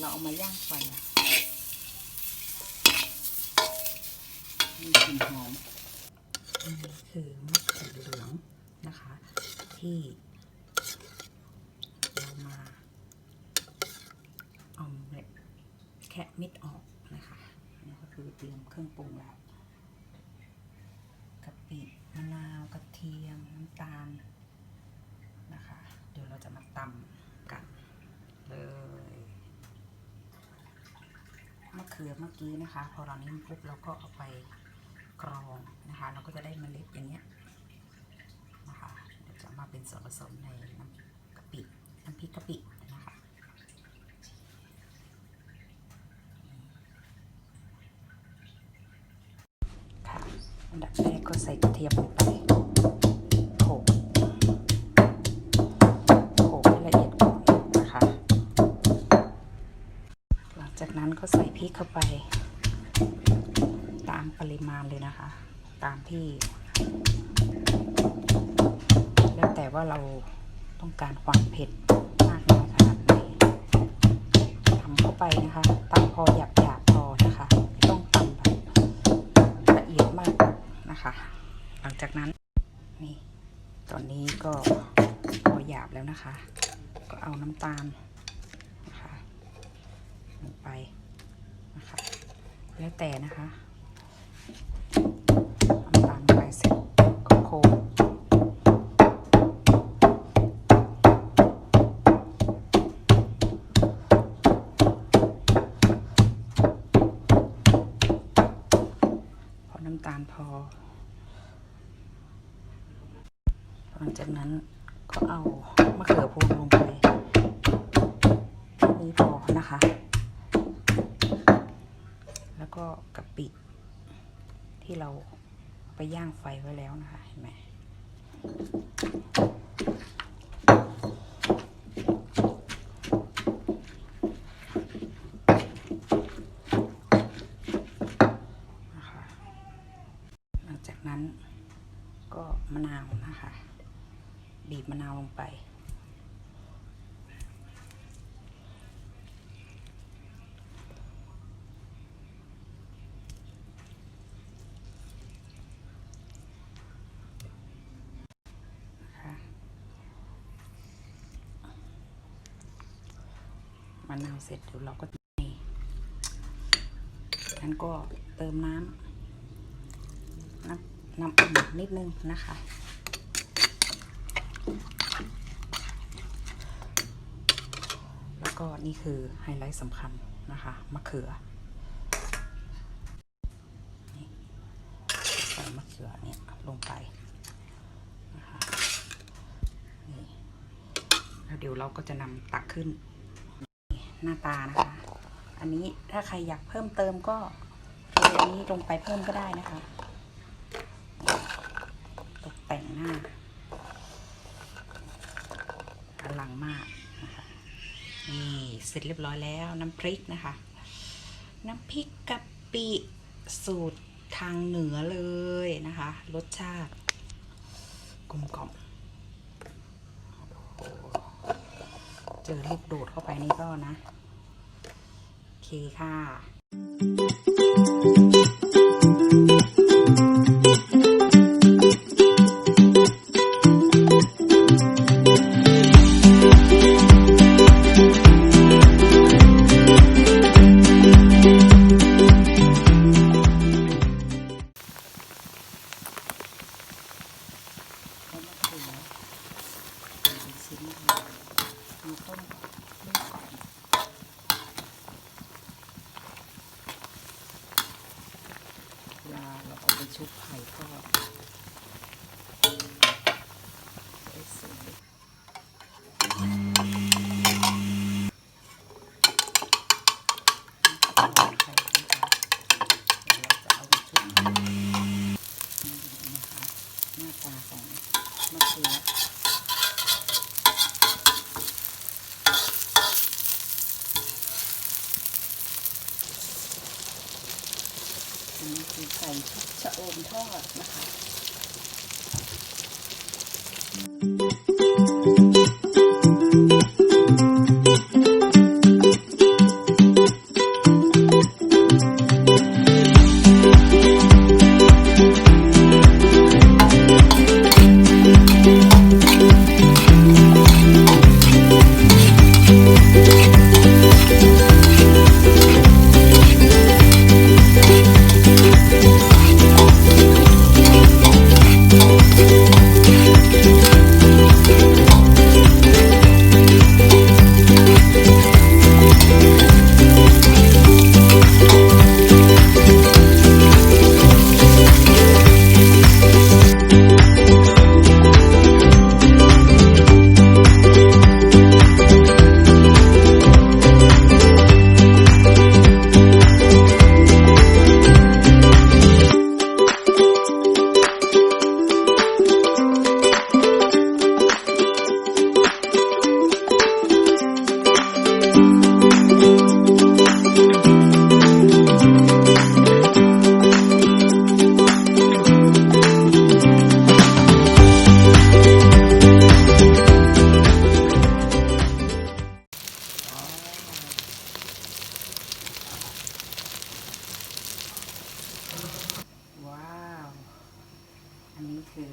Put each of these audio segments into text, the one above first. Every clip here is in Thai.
เราเอามาย่างไฟมีกลิ่นหอมนี่คือมะเขือเหลืองนะคะ ที่เรามาออมเล็ตแคะมิดออกนะคะนี่ก็คือเตรียมเครื่องปรุงแล้วกะปิมะนาวกระเทียมน้ำตาลนะคะ เดี๋ยวเราจะมาตำกันเลย มะเขือเมื่อกี้นะคะ พอเรานิ่มปุ๊บเราก็เอาไปกรองนะคะ เราก็จะได้เมล็ดอย่างเงี้ยนะคะจะมาเป็นส่วนผสมในน้ำกะปิน้ำพริกกะปินะคะค่ะอันดับแรกก็ใส่กระเทียมลงไป ก็ใส่พริกเข้าไป ตามปริมาณเลยนะคะ ตามที่ แล้วแต่ว่าเราต้องการความเผ็ดมากน้อยขนาดไหนทำเข้าไปนะคะตำพอหยาบหยาบๆพอนะคะไม่ต้องตำแบบละเอียดมากนะคะ หลังจากนั้นนี่ตอนนี้ก็พอหยาบแล้วนะคะ ก็เอาน้ำตาลนะคะลงไป แล้วแต่นะคะน้ำตาลไปเสร็จก็โขลพอน้ำตาลพอ หลังจากนั้นก็เอามะเขือพวงลงไปแค่นี้พอนะคะ แล้ว ก็กะปิ ที่เราไปย่างไฟไว้แล้วนะคะเห็นไหม นะคะหลังจากนั้นก็มะนาวนะคะ บีบมะนาวลงไป นะคะ มะนาวเสร็จเดี๋ยวเราก็นี่นั้นก็เติมน้ำน้ำน้ำอุ่นนิดนึงนะคะแล้วก็นี่คือไฮไลท์สำคัญนะคะมะเขือใส่มะเขือเนี่ยลงไปนะคะนี่แล้วเดี๋ยวเราก็จะนำตักขึ้น หน้าตานะคะ อันนี้ถ้าใครอยากเพิ่มเติมก็เทอันนี้ลงไปเพิ่มก็ได้นะคะ ตกแต่งหน้าอลังมากนะคะนี่เสร็จเรียบร้อยแล้วน้ำพริกนะคะ น้ำพริกกะปิสูตรทางเหนือเลยนะคะ รสชาติกลมกล่อมโอ้โห เจอลูกโดดเข้าไปนี่ก็นะ โอเคค่ะ มีต้นด้วยก่อนเวลาเราเอาไปชุบไข่ก็ได้สวยไข่นะคะเดี๋ยวเราจะเอาไปชุบไข่นี่นะคะหน้าตาของมะเขือ น อัน ใส่ชะอมทอดนะคะ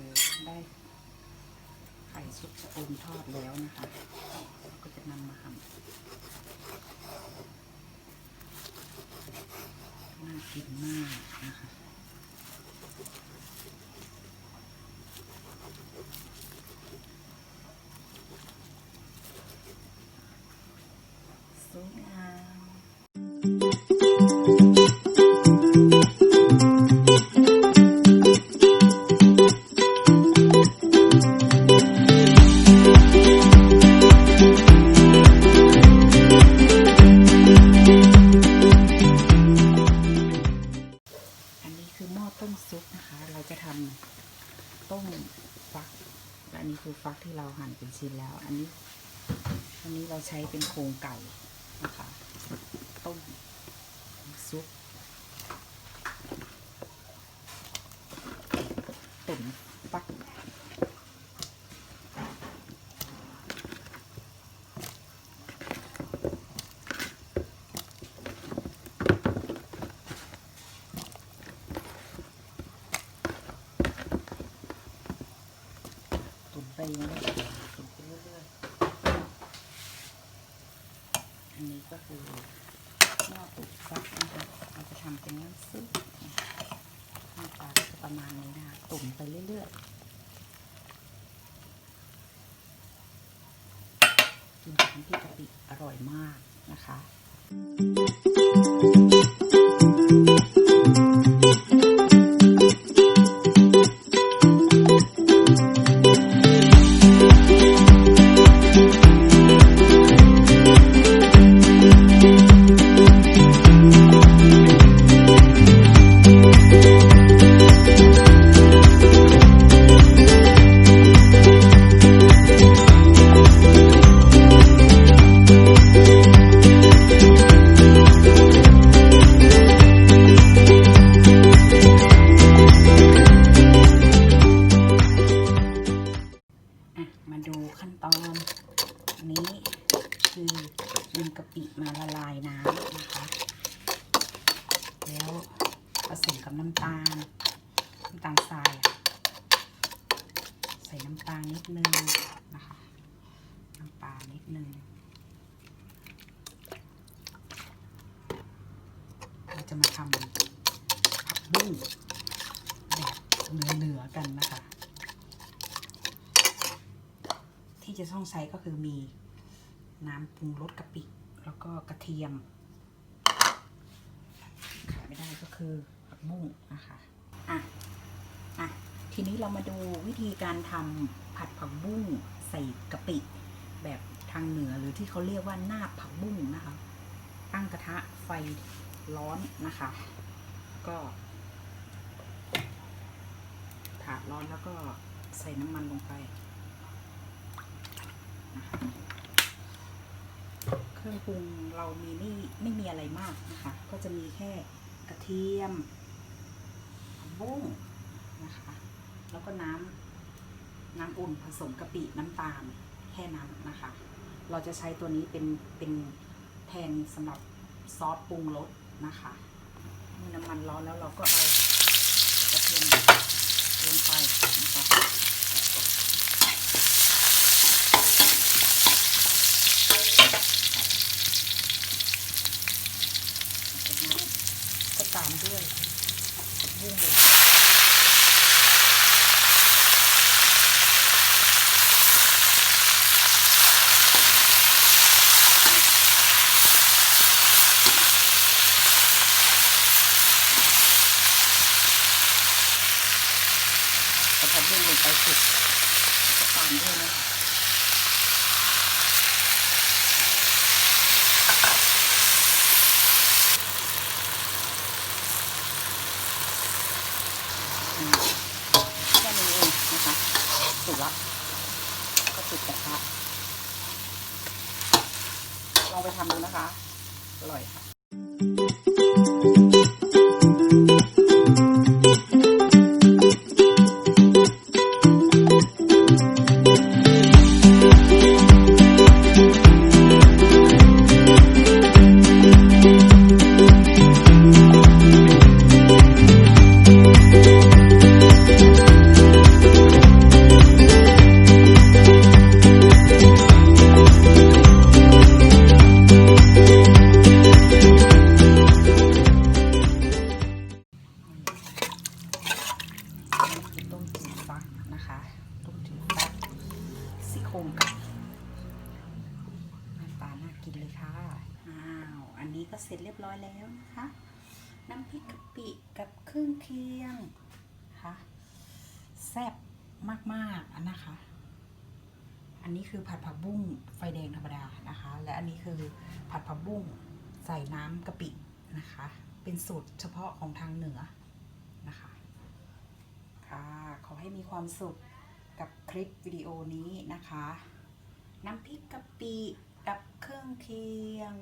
อได้ไข่ซุปโอมทอดแล้วนะคะเราก็จะนำมาหั่นน่ากินมากนะคะ ก็คือหม้อตุ๋นฟักนะคะเราจะทำเป็นน้ำซุปหน้าตาก็จะประมาณนี้นะคะตุ๋นไปเรื่อยๆกินกับน้ำพริกกะปิอร่อยมากนะคะ จะมาทำผักบุ้งแบบเหนือๆกันนะคะ ที่จะต้องใช้ก็คือมีน้ำปรุงรสกะปิ แล้วก็กระเทียมขาดไม่ได้ก็คือผักบุ้งนะคะอะอะทีนี้เรามาดูวิธีการทำผัดผักบุ้งใส่กะปิแบบทางเหนือหรือที่เขาเรียกว่าหน้าผักบุ้งนะคะ ตั้งกระทะไฟ ร้อนนะคะ ก็ถาดร้อนแล้วก็ใส่น้ำมันลงไปนะคะเครื่องปรุงเรามีไม่ไม่มีอะไรมากนะคะ ก็จะมีแค่กระเทียมบุ้งนะคะ แล้วก็น้ำน้ำอุ่นผสมกะปิน้ำตาลแค่นั้นนะคะ เราจะใช้ตัวนี้เป็นเป็นแทนสำหรับซอสปรุงรส นะคะเมื่อน้ำมันร้อนแล้วเราก็เอากระเทียมลงไปนะคะจากนั้นก็ตามด้วยบุ้งเลย ปงก่หน้าตาน่ากินเลยค่ะ อ้าว อันนี้ก็เสร็จเรียบร้อยแล้วนะคะ น้ำพริกกะปิกับเครื่องเคียงนะคะแซ่บมากๆอันนะคะ อันนี้คือผัดผักบุ้งไฟแดงธรรมดานะคะ และอันนี้คือผัดผักบุ้งใส่น้ำกะปินะคะ เป็นสูตรเฉพาะของทางเหนือนะคะ ค่ะ ขอให้มีความสุข กับคลิปวิดีโอนี้นะคะ น้ำพริกกะปิกับเครื่องเคียง